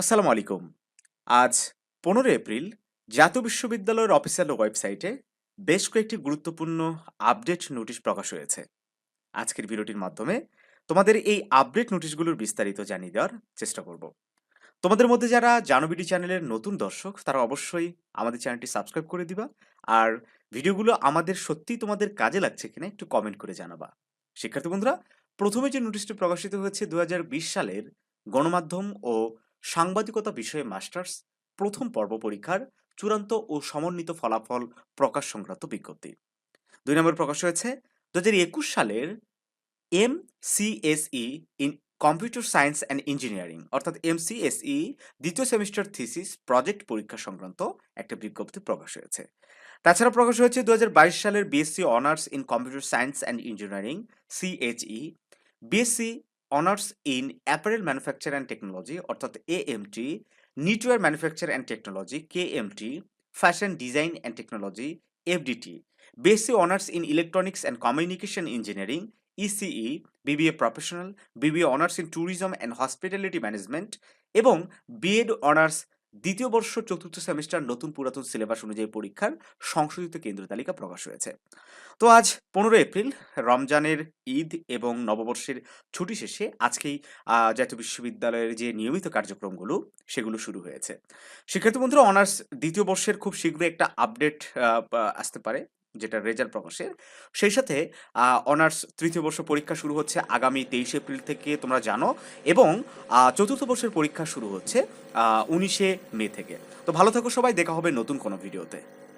আসসালামু আলাইকুম। আজ পনেরো এপ্রিল জাতীয় বিশ্ববিদ্যালয়ের অফিসিয়াল ওয়েবসাইটে বেশ কয়েকটি গুরুত্বপূর্ণ আপডেট নোটিশ প্রকাশ হয়েছে। আজকের ভিডিওটির মাধ্যমে তোমাদের এই আপডেট নোটিশগুলোর বিস্তারিত জানিয়ে দেওয়ার চেষ্টা করব। তোমাদের মধ্যে যারা জানবিডি চ্যানেলের নতুন দর্শক, তারা অবশ্যই আমাদের চ্যানেলটি সাবস্ক্রাইব করে দিবা আর ভিডিওগুলো আমাদের সত্যিই তোমাদের কাজে লাগছে কিনা একটু কমেন্ট করে জানাবা। শিক্ষার্থী বন্ধুরা, প্রথমে যে নোটিশটি প্রকাশিত হয়েছে দু হাজার বিশ সালের গণমাধ্যম ও সাংবাদিকতা বিষয়ে মাস্টার্স, প্রথম পর্ব পরীক্ষার চূড়ান্ত ও সমন্বিত ফলাফল প্রকাশ সংক্রান্ত বিজ্ঞপ্তি। দুই নম্বর প্রকাশ হয়েছে দু হাজার একুশ সালের M CSE in computer science and engineering, অর্থাৎ এম এমসিএসই দ্বিতীয় সেমিস্টার থিসিস প্রজেক্ট পরীক্ষা সংক্রান্ত একটা বিজ্ঞপ্তি প্রকাশ হয়েছে। তাছাড়া প্রকাশ হয়েছে দু হাজার বাইশ সালের BSc honours in computer science and engineering CHE BSc honours in apparel manufacture and technology অর্থাৎ A M T knitwear manufacture and technology K M T fashion design and technology F FDT BSc honours in electronics and communication engineering ECE BBA professional BBA honours in tourism and hospitality management এবং BEd honours দ্বিতীয় বর্ষ চতুর্থ semester নতুন পুরাতন syllabus অনুযায়ী পরীক্ষার সংশোধিত কেন্দ্র তালিকা প্রকাশ হয়েছে। তো আজ পনেরো এপ্রিল, রমজানের ঈদ এবং নববর্ষের ছুটি শেষে আজকেই জাতীয় বিশ্ববিদ্যালয়ের যে নিয়মিত কার্যক্রমগুলো, সেগুলো শুরু হয়েছে। শিক্ষার্থী বন্ধুরা অনার্স দ্বিতীয় বর্ষের খুব শীঘ্রই একটা আপডেট আসতে পারে। যেটা রেজাল্ট প্রকাশের। সেই সাথে অনার্স তৃতীয় বর্ষ পরীক্ষা শুরু হচ্ছে আগামী তেইশে এপ্রিল থেকে, তোমরা জানো। এবং চতুর্থ বর্ষের পরীক্ষা শুরু হচ্ছে উনিশে মে থেকে। তো ভালো থাকো সবাই, দেখা হবে নতুন কোনো ভিডিওতে।